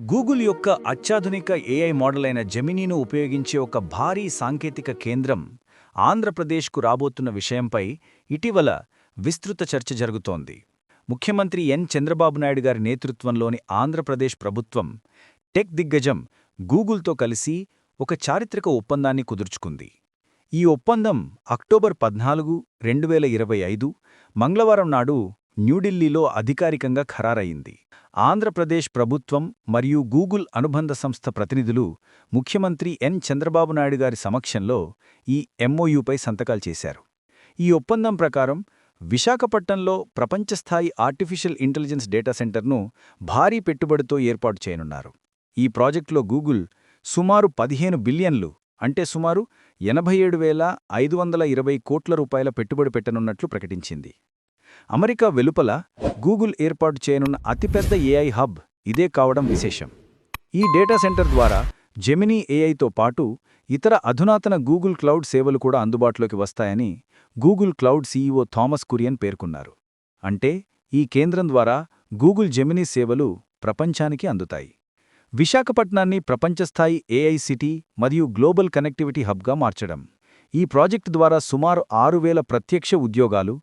Google యొక్క అత్యాధునిక AI model అయిన జెమినీను ఉపయోగించే ఒక భారీ సాంకేతిక కేంద్రం ఆంధ్రప్రదేశ్కు రాబోతున్న విషయంపై ఇటీవల విస్తృత చర్చ జరుగుతోంది. ముఖ్యమంత్రి ఎన్. చంద్రబాబు నాయుడు గారి నేతృత్వంలోని ఆంధ్రప్రదేశ్ ప్రభుత్వం టెక్ దిగ్గజం గూగుల్తో కలిసి ఒక చారిత్రక ఒప్పందాన్ని కుదుర్చుకుంది. ఈ ఒప్పందం అక్టోబర్ పద్నాలుగు రెండు మంగళవారం నాడు న్యూఢిల్లీలో అధికారికంగా ఖరారయింది ఆంధ్రప్రదేశ్ ప్రభుత్వం మరియు గూగుల్ అనుబంధ సంస్థ ప్రతినిధులు ముఖ్యమంత్రి ఎన్. చంద్రబాబు నాయుడు గారి సమక్షంలో ఈ ఎంఓయూపై సంతకాలు చేశారు. ఈ ఒప్పందం ప్రకారం విశాఖపట్నంలో ప్రపంచస్థాయి ఆర్టిఫిషియల్ ఇంటెలిజెన్స్ డేటా సెంటర్ను భారీ పెట్టుబడితో ఏర్పాటు చేయనున్నారు. ఈ ప్రాజెక్టులో గూగుల్ సుమారు పదిహేను బిలియన్లు అంటే సుమారు ఎనభై ఏడు వేల ఐదు వందల ఇరవై కోట్ల రూపాయల పెట్టుబడి పెట్టనున్నట్లు ప్రకటించింది. అమెరికా వెలుపల గూగుల్ ఏర్పాటు చేయనున్న అతిపెద్ద ఏఐ హబ్ ఇదే కావడం విశేషం. ఈ డేటా సెంటర్ ద్వారా జెమినీ ఏఐతో పాటు ఇతర అధునాతన గూగుల్ క్లౌడ్ సేవలు కూడా అందుబాటులోకి వస్తాయని Google cloud CEO Thomas Kurian పేర్కొన్నారు. అంటే ఈ కేంద్రం ద్వారా గూగుల్ జెమినీ సేవలు ప్రపంచానికి అందుతాయి. విశాఖపట్నాన్ని ప్రపంచస్థాయి ఏఐ సిటీ మరియు గ్లోబల్ కనెక్టివిటీ హబ్గా మార్చడం. ఈ ప్రాజెక్టు ద్వారా సుమారు ఆరు వేల ప్రత్యక్ష ఉద్యోగాలు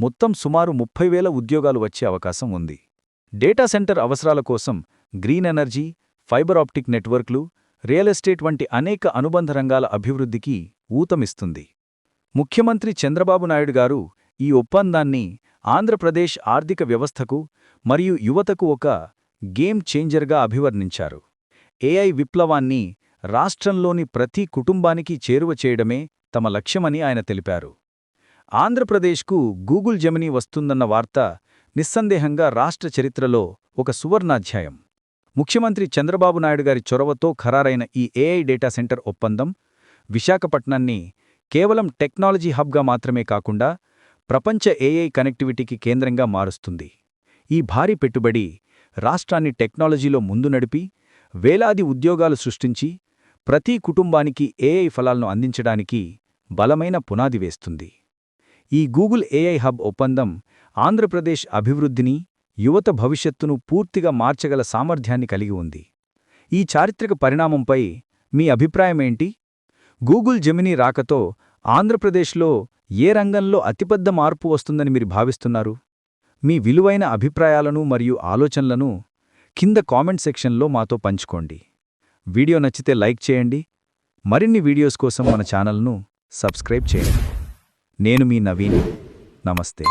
మొత్తం సుమారు ముప్పై వేల ఉద్యోగాలు వచ్చే అవకాశం ఉంది. డేటా సెంటర్ అవసరాల కోసం గ్రీన్ ఎనర్జీ ఫైబర్ ఆప్టిక్ నెట్వర్క్లు రియల్ ఎస్టేట్ వంటి అనేక అనుబంధ రంగాల అభివృద్ధికి ఊతమిస్తుంది. ముఖ్యమంత్రి చంద్రబాబు నాయుడు గారు ఈ ఒప్పందాన్ని ఆంధ్రప్రదేశ్ ఆర్థిక వ్యవస్థకు మరియు యువతకు ఒక గేమ్ చేంజర్గా అభివర్ణించారు. ఏఐ విప్లవాన్ని రాష్ట్రంలోని ప్రతి కుటుంబానికి చేరువ చేయడమే తమ లక్ష్యమని ఆయన తెలిపారు. ఆంధ్రప్రదేశ్కు గూగుల్ జెమినీ వస్తుందన్న వార్త నిస్సందేహంగా రాష్ట్ర చరిత్రలో ఒక సువర్ణాధ్యాయం. ముఖ్యమంత్రి చంద్రబాబు నాయుడు గారి చొరవతో ఖరారైన ఈ ఏఐ డేటా సెంటర్ ఒప్పందం విశాఖపట్నాన్ని కేవలం టెక్నాలజీ హబ్గా మాత్రమే కాకుండా ప్రపంచ ఏఐ కనెక్టివిటీకి కేంద్రంగా మారుస్తుంది. ఈ భారీ పెట్టుబడి రాష్ట్రాన్ని టెక్నాలజీలో ముందు నడిపి వేలాది ఉద్యోగాలు సృష్టించి ప్రతి కుటుంబానికి ఏఐ ఫలాలను అందించడానికి బలమైన పునాది వేస్తుంది. ఈ గూగుల్ ఏఐ హబ్ ఒప్పందం ఆంధ్రప్రదేశ్ అభివృద్ధిని యువత భవిష్యత్తును పూర్తిగా మార్చగల సామర్థ్యాన్ని కలిగి ఉంది. ఈ చారిత్రక పరిణామంపై మీ అభిప్రాయమేంటి? గూగుల్ జెమినీ రాకతో ఆంధ్రప్రదేశ్లో ఏ రంగంలో అతిపెద్ద మార్పు వస్తుందని మీరు భావిస్తున్నారు? మీ విలువైన అభిప్రాయాలను మరియు ఆలోచనలను కింద కామెంట్ సెక్షన్లో మాతో పంచుకోండి. వీడియో నచ్చితే లైక్ చేయండి. మరిన్ని వీడియోస్ కోసం మన ఛానల్ను సబ్స్క్రైబ్ చేయండి. నేను మీ నవీన్. నమస్తే.